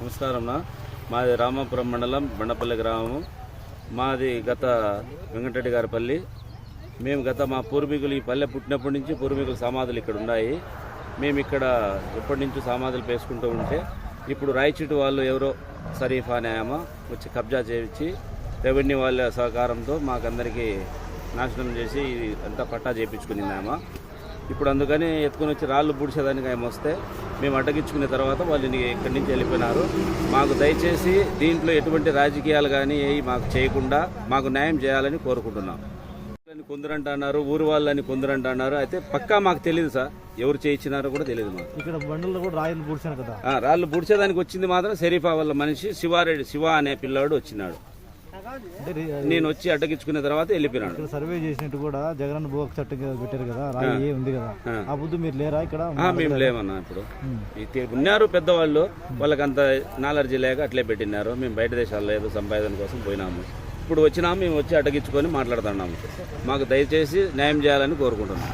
నమస్కారం మాది రామాపురం మండలం బండపల్లి గ్రామం మాది గత వెంకటరెడ్డి గారి పల్లి. మేము గత మా పూర్వీకులు ఈ పల్లె పుట్టినప్పటి నుంచి పూర్వీకుల సమాధులు ఇక్కడ ఉన్నాయి. మేము ఇక్కడ ఎప్పటి నుంచో సమాధులు పేసుకుంటూ ఉంటే ఇప్పుడు రాయచీటి వాళ్ళు ఎవరో సరీఫా న్యాయమ వచ్చి కబ్జా చేయించి రెవెన్యూ వాళ్ళ సహకారంతో మాకందరికీ నాశనం చేసి ఇది అంతా పట్టా చేయించుకుని ఆమె ఇప్పుడు అందుకని ఎత్తుకొని వచ్చి రాళ్ళు పూడ్చేదానికి ఆయన వస్తే మేము అడ్డగించుకున్న తర్వాత వాళ్ళు ఇక్కడి నుంచి వెళ్ళిపోయినారు. మాకు దయచేసి దీంట్లో ఎటువంటి రాజకీయాలు కానీ ఏవి మాకు చేయకుండా మాకు న్యాయం చేయాలని కోరుకుంటున్నాం. కొందరంట అన్నారు ఊరు వాళ్ళని కొందరంట అన్నారు అయితే పక్కా మాకు తెలియదు సార్. ఎవరు చేయించినారో కూడా తెలియదు మాకు. ఇక్కడ కూడా రాయలు పూడ్చాను కదా. ఆ, రాళ్ళు పూడ్చేదానికి వచ్చింది మాత్రం షరీఫా వాళ్ళ మనిషి శివారెడ్డి శివ అనే పిల్లాడు వచ్చినాడు. నేను వచ్చి అడ్డగించుకున్న తర్వాత వెళ్ళిపోయినాడు. సర్వే చేసినట్టు కూడా జగన్ భూ చట్టం పెట్టారు కదా రాయి ఏ ఉంది కదా. ఆ. బుద్ధి మీరు లేరా ఇక్కడ? మేము లేమన్నా ఇప్పుడు. ఉన్నారు పెద్దవాళ్ళు వాళ్ళకి అంత నాలెడ్జీ లేక అట్లే పెట్టినారు మేము బయట దేశాల్లో ఏదో సంపాదన కోసం పోయినాము. ఇప్పుడు వచ్చినాము మేము వచ్చి అటగించుకొని మాట్లాడుతున్నాము. మాకు దయచేసి న్యాయం చేయాలని కోరుకుంటున్నాం